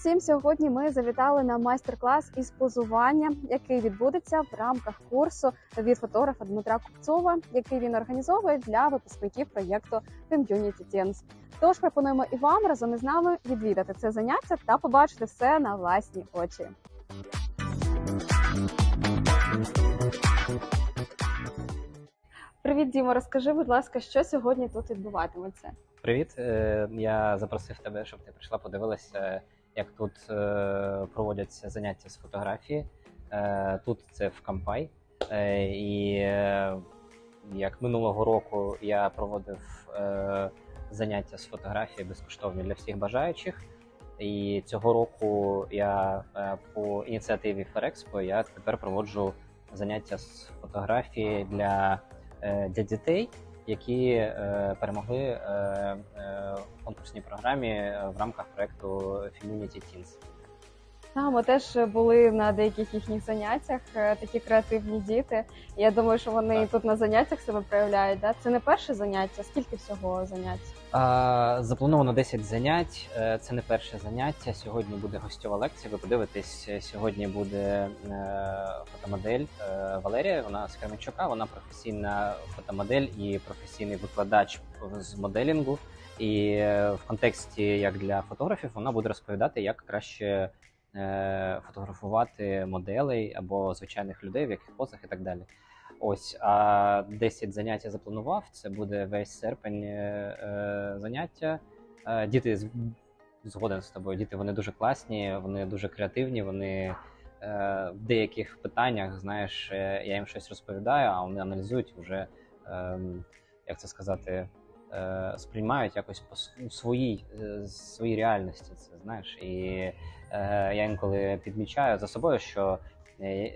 усім! Сьогодні ми завітали на майстер-клас із позування, який відбудеться в рамках курсу від фотографа Дмитра Купцова, який він організовує для випускників проєкту Community Teens. Тож пропонуємо і вам разом із нами відвідати це заняття та побачити все на власні очі. Привіт, Дімо. Розкажи, будь ласка, що сьогодні тут відбуватиметься? Привіт, Е, я запросив тебе, щоб ти прийшла, подивилася, як тут е, проводяться заняття з фотографії. Е, Тут це в Кампай. Е, І як минулого року я проводив заняття з фотографії безкоштовні для всіх бажаючих. І цього року я по ініціативі Ферекспо я тепер проводжу заняття з фотографії для, для дітей які е, перемогли е, е, в конкурсній програмі е, в рамках проекту Community Teens. Та, ми теж були на деяких їхніх заняттях, е, такі креативні діти. Я думаю, що вони Так. тут на заняттях себе проявляють. Да? Це не перше заняття, скільки всього занять? А, Заплановано 10 занять. Е, Це не перше заняття. Сьогодні буде гостьова лекція. Ви подивитесь, сьогодні буде е, фотомодель е, Валерія. Вона з Кременчука. Вона професійна фотомодель і професійний викладач з моделінгу. І е, в контексті як для фотографів вона буде розповідати, як краще е, фотографувати моделей або звичайних людей, в яких позах і так далі. Ось, а 10 занять я запланував. Це буде весь серпень е, е, заняття. Е, діти згоден з тобою. Діти вони дуже класні, вони дуже креативні. Вони е, в деяких питаннях, знаєш, е, я їм щось розповідаю, а вони аналізують вже, е, як це сказати, е, сприймають якось по у своїй, е, своїй реальності. Це знаєш, і е, я інколи підмічаю за собою, що. е,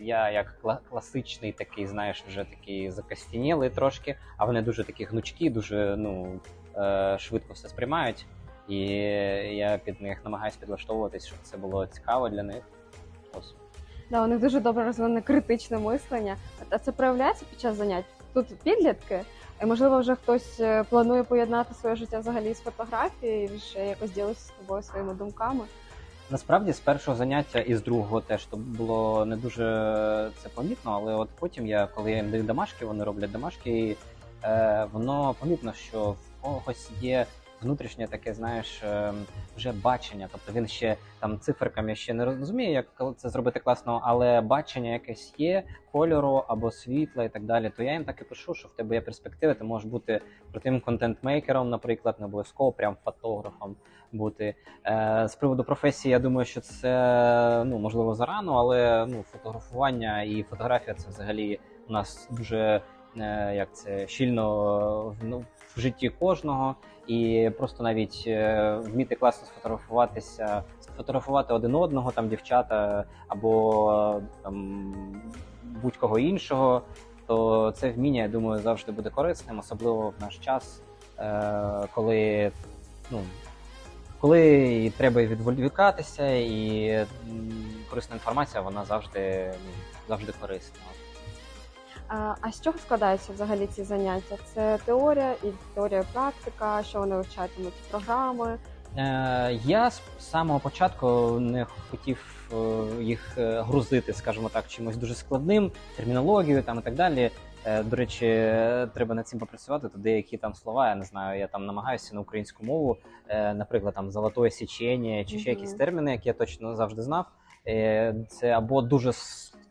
я як класичний такий, знаєш, вже такий закостінілий трошки, а вони дуже такі гнучкі, дуже ну, е, швидко все сприймають. І я під них намагаюся підлаштовуватись, щоб це було цікаво для них. Ось. Да, у них дуже добре розвинене критичне мислення. А це проявляється під час занять? Тут підлітки, можливо, вже хтось е, планує поєднати своє життя взагалі з фотографією і ще якось ділитися з тобою своїми думками. Насправді, з першого заняття і з другого теж то було не дуже це помітно, але от потім я, коли я їм даю домашки, вони роблять домашки, і е, воно помітно, що в когось є внутрішнє таке, знаєш, е, вже бачення. Тобто він ще там циферками ще не розуміє, як це зробити класно, але бачення якесь є кольору або світла і так далі. То я їм так і пишу, що в тебе є перспективи, ти можеш бути крутим контент-мейкером, наприклад, не обов'язково прям фотографом бути. Е, з приводу професії, я думаю, що це ну можливо зарано, але ну фотографування і фотографія це взагалі у нас дуже е, як це щільно ну, в житті кожного. І просто навіть е, вміти класно сфотографуватися, сфотографувати один одного, там дівчата або там будь-кого іншого, то це вміння, я думаю, завжди буде корисним, особливо в наш час, е, коли ну, коли треба відволікатися, і корисна інформація, вона завжди, ну, завжди корисна. А, з чого складаються взагалі ці заняття? Це теорія і теорія практика, що вони вивчатимуть програми. Е, я з самого початку не хотів е, їх е, грузити, скажімо так, чимось дуже складним, термінологією там і так далі. До речі, треба над цим попрацювати. То деякі там слова, я не знаю, я там намагаюся на українську мову, наприклад, там золотое січення чи ще якісь терміни, які я точно завжди знав. Це або дуже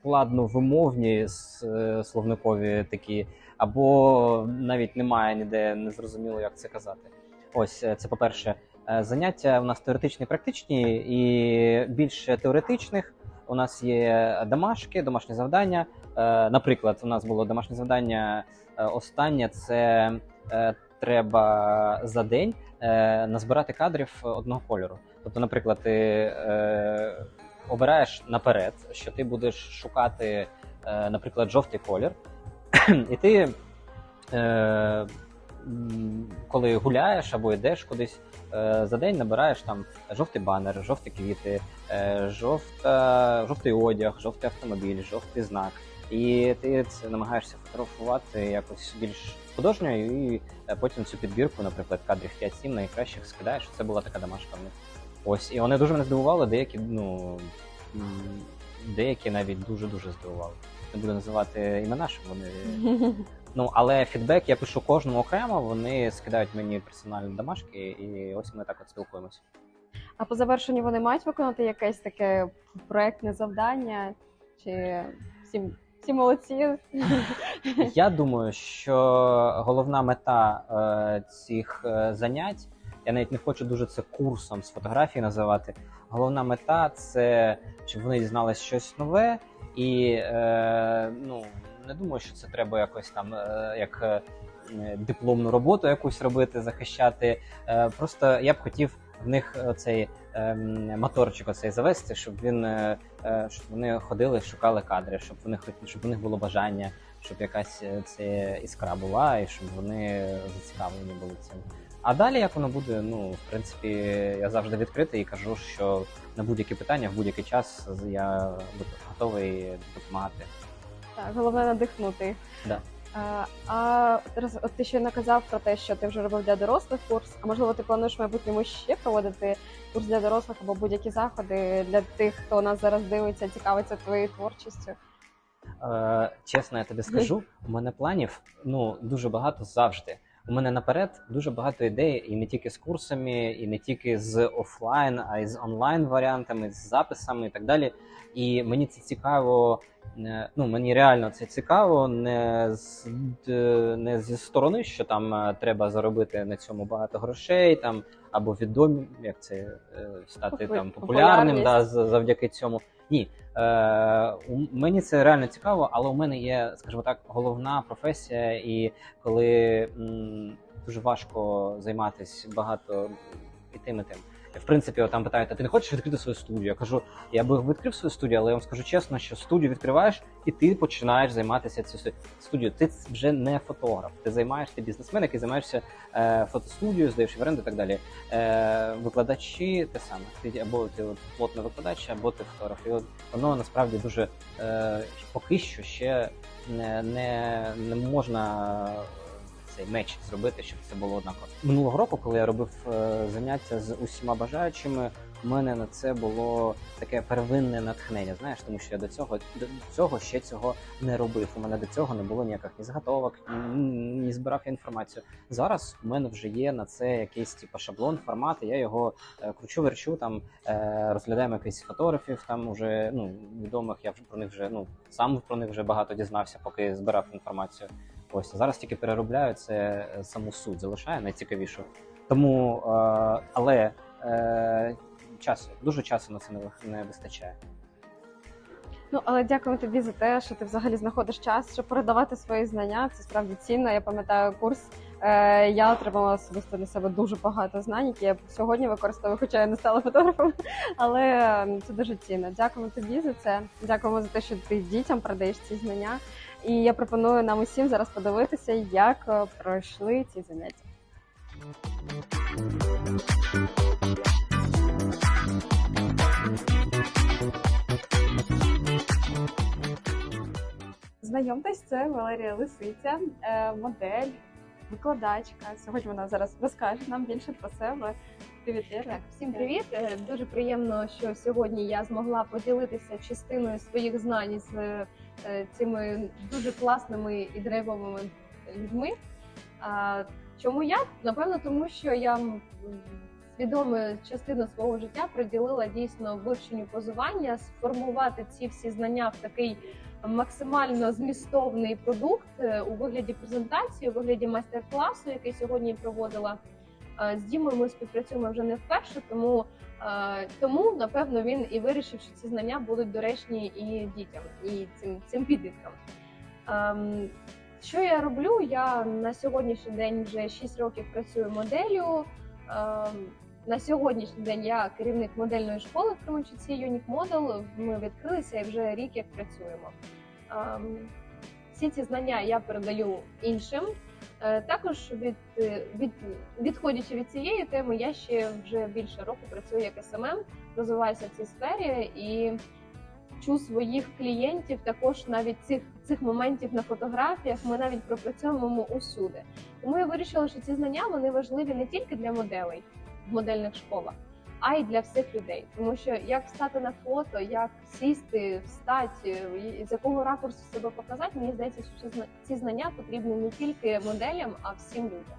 складно вимовні е, словникові такі, або навіть немає ніде не зрозуміло, як це казати. Ось е, це по-перше. Е, Заняття у нас теоретичні практичні, і більше теоретичних. У нас є домашки, домашні завдання. Наприклад, у нас було домашнє завдання останнє це треба за день назбирати кадрів одного кольору. Тобто, наприклад, ти обираєш наперед, що ти будеш шукати, е, наприклад, жовтий колір, і ти, е, коли гуляєш або йдеш кудись, е, за день набираєш там жовтий банер, жовті квіти, жовта, жовтий одяг, жовтий автомобіль, жовтий знак. І ти це намагаєшся фотографувати якось більш художньо, і потім цю підбірку, наприклад, кадрів 5-7 найкращих скидаєш. Це була така домашка в них. Ось, і вони дуже мене здивували, деякі, ну деякі навіть дуже-дуже здивували. Не буду називати імена, щоб вони. Ну, але фідбек я пишу кожному окремо, вони скидають мені персональні домашки, і ось ми так от спілкуємося. А по завершенню вони мають виконати якесь таке проектне завдання? Чи всі, всі молодці? Я думаю, що головна мета е, цих е, занять, я навіть не хочу дуже це курсом з фотографії називати. Головна мета це щоб вони дізналися щось нове, і е, ну не думаю, що це треба якось там е, як е, дипломну роботу якусь робити, захищати. Е, просто я б хотів в них цей моторчик оцей завести, щоб він е, е, щоб вони ходили, шукали кадри, щоб вони щоб у них було бажання, щоб якась е, це іскра була, і щоб вони зацікавлені були цим. А далі, як воно буде, ну в принципі, я завжди відкритий і кажу, що на будь-які питання в будь-який час я готовий допомагати. Так, головне надихнути. Да. А, а зараз, от ти ще наказав про те, що ти вже робив для дорослих курс. А можливо, ти плануєш в майбутньому ще проводити курс для дорослих або будь-які заходи для тих, хто нас зараз дивиться, цікавиться твоєю творчістю. Е, чесно, я тобі скажу, у мене планів ну дуже багато завжди. У мене наперед дуже багато ідей, і не тільки з курсами, і не тільки з офлайн, а й з онлайн варіантами, з записами і так далі. І мені це цікаво. е, Ну мені реально це цікаво, не з не зі сторони, що там е, треба заробити на цьому багато грошей, там або відомі, як це е, стати Попу- там популярним, да, завдяки цьому. Ні, Е, у- мені це реально цікаво, але у мене є, скажімо так, головна професія, і коли м, дуже важко займатися багато і тим і тим. В принципі, там питають, а ти не хочеш відкрити свою студію? Я кажу, я би відкрив свою студію, але я вам скажу чесно, що студію відкриваєш, і ти починаєш займатися цією студією. Ти вже не фотограф, ти займаєшся ти бізнесмен, який займаєшся е, фотостудією, здаєш в оренду і так далі. Е, викладачі те саме. Ти або ти от, плотний викладач, або ти фотограф. І от воно насправді дуже е, поки що ще не, не, не можна цей меч зробити, щоб це було однаково. Минулого року, коли я робив е, заняття з усіма бажаючими, у мене на це було таке первинне натхнення. Знаєш, тому що я до цього до цього ще цього не робив. У мене до цього не було ніяких ні заготовок, ні, збирав я інформацію. Зараз у мене вже є на це якийсь типу, шаблон, формат. Я його е, кручу, верчу там, е, розглядаємо якихось фотографів. Там уже ну відомих. Я вже про них вже ну сам про них вже багато дізнався, поки збирав інформацію. Ось зараз тільки переробляю це е, саму суть, залишаю найцікавішу. Тому, е, але е, часу, дуже часу на це не, не вистачає. Ну але дякую тобі за те, що ти взагалі знаходиш час, щоб передавати свої знання. Це справді цінно. Я пам'ятаю курс. Е, я отримала особисто для себе дуже багато знань, які я сьогодні використовую, хоча я не стала фотографом. Але е, це дуже цінно. Дякуємо тобі за це. Дякуємо за те, що ти дітям передаєш ці знання. І я пропоную нам усім зараз подивитися, як е, пройшли ці заняття. Знайомтесь, це Валерія Лисиця, е, модель, викладачка. Сьогодні вона зараз розкаже нам більше про себе. Привіт. Так, всім привіт. Е, Дуже приємно, що сьогодні я змогла поділитися частиною своїх знань з цими дуже класними і драйвовими людьми. Чому я? Напевно, тому що я м, свідому частину свого життя приділила дійсно вивченню позування, сформувати ці всі знання в такий максимально змістовний продукт е, у вигляді презентації, у вигляді майстер-класу, який сьогодні проводила. Е, З Дімою ми співпрацюємо вже не вперше, тому, е, тому напевно він і вирішив, що ці знання будуть доречні і дітям, і цим, цим підліткам. Ем, Що я роблю? Я на сьогоднішній день вже 6 років працюю моделлю. Ем, На сьогоднішній день я керівник модельної школи в Кременчуці Unique Model. Ми відкрилися і вже рік як працюємо. Ем, Всі ці знання я передаю іншим. Е, Також від, е, від відходячи від цієї теми, я ще вже більше року працюю як СММ, розвиваюся в цій сфері і вчу своїх клієнтів також навіть цих цих моментів на фотографіях. Ми навіть пропрацьовуємо усюди. Тому я вирішила, що ці знання вони важливі не тільки для моделей в модельних школах, а й для всіх людей. Тому що як встати на фото, як сісти, встати, з якого ракурсу себе показати, мені здається, що ці знання потрібні не тільки моделям, а всім людям.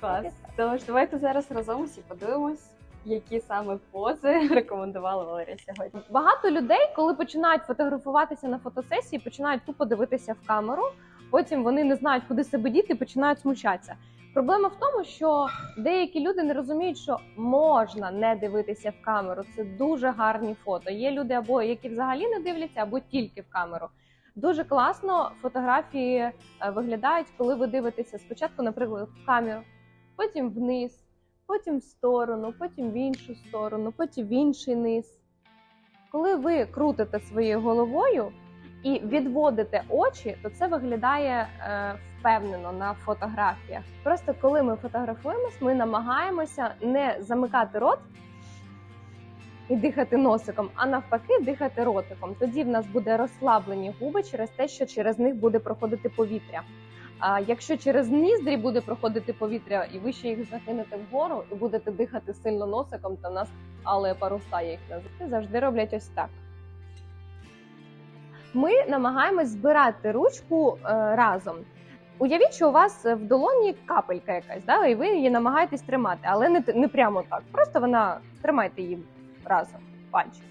Клас. Тож давайте зараз разом усі подивимось, які саме пози рекомендувала Валерія сьогодні. Багато людей, коли починають фотографуватися на фотосесії, починають тупо дивитися в камеру. Потім вони не знають, куди себе діти, починають смущатися. Проблема в тому, що деякі люди не розуміють, що можна не дивитися в камеру. Це дуже гарні фото. Є люди, або які взагалі не дивляться, або тільки в камеру. Дуже класно фотографії е, виглядають, коли ви дивитеся спочатку, наприклад, в камеру, потім вниз, потім в сторону, потім в іншу сторону, потім в інший низ. Коли ви крутите своєю головою і відводите очі, то це виглядає е, впевнено на фотографіях. Просто коли ми фотографуємось, ми намагаємося не замикати рот і дихати носиком, а навпаки, дихати ротиком. Тоді в нас буде розслаблені губи через те, що через них буде проходити повітря. А якщо через ніздрі буде проходити повітря, і ви ще їх закинете вгору і будете дихати сильно носиком, то нас але паруса їх називаю, завжди роблять ось так. Ми намагаємось збирати ручку е, разом. Уявіть, що у вас в долоні капелька якась, да, і ви її намагаєтесь тримати, але не, не прямо так. Просто вона тримайте її разом, пальчики.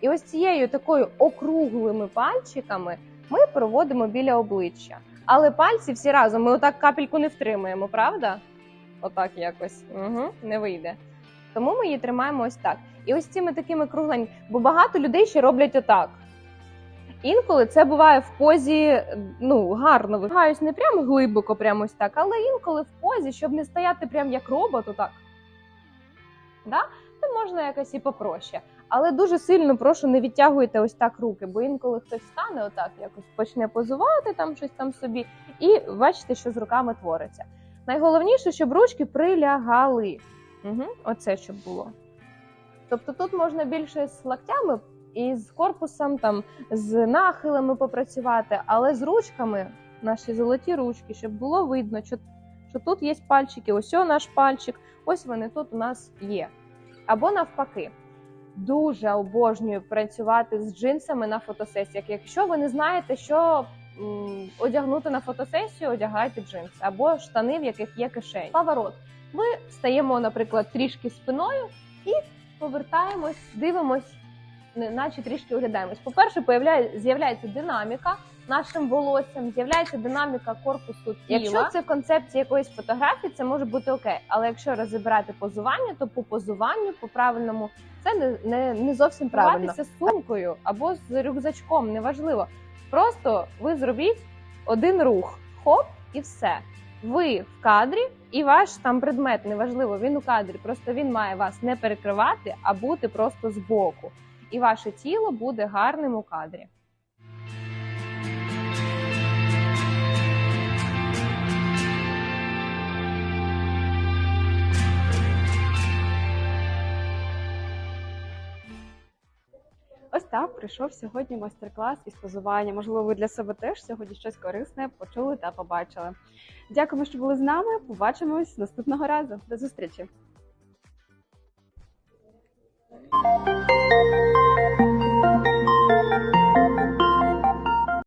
І ось цією такою округлими пальчиками ми проводимо біля обличчя. Але пальці всі разом ми отак капельку не втримаємо, правда? Отак якось угу, не вийде. Тому ми її тримаємо ось так. І ось цими такими кругленькими, бо багато людей ще роблять отак. Інколи це буває в позі ну гарно вигаюсь не прямо глибоко, прямо ось так, але інколи в позі, щоб не стояти прям як робот, отак. Да? То можна якось і попроще. Але дуже сильно прошу не відтягуйте ось так руки, бо інколи хтось стане отак, якось почне позувати там щось там собі, і бачите, що з руками твориться. Найголовніше, щоб ручки прилягали. Угу, оце щоб було. Тобто тут можна більше з локтями і з корпусом, там з нахилами попрацювати, але з ручками, наші золоті ручки, щоб було видно, що, що тут є пальчики, ось о наш пальчик, ось вони тут у нас є. Або навпаки. Дуже обожнюю працювати з джинсами на фотосесіях. Якщо ви не знаєте, що м, одягнути на фотосесію, одягайте джинси або штани, в яких є кишені. Поворот. Ми стаємо, наприклад, трішки спиною і повертаємось, дивимось, наче трішки оглядаємось. По-перше, з'являється динаміка нашим волоссям, з'являється динаміка корпусу тіла. Якщо це в концепції якоїсь фотографії, це може бути окей. Але якщо розібрати позування, то по позуванню, по правильному, це не, не, не зовсім правильно. з сумкою або з рюкзачком, неважливо. Просто ви зробіть один рух, хоп, і все. Ви в кадрі, і ваш там предмет неважливо, він у кадрі. Просто він має вас не перекривати, а бути просто збоку. І ваше тіло буде гарним у кадрі. Ось так прийшов сьогодні майстер-клас із позування. Можливо, ви для себе теж сьогодні щось корисне почули та побачили. Дякуємо, що були з нами. Побачимось наступного разу. До зустрічі!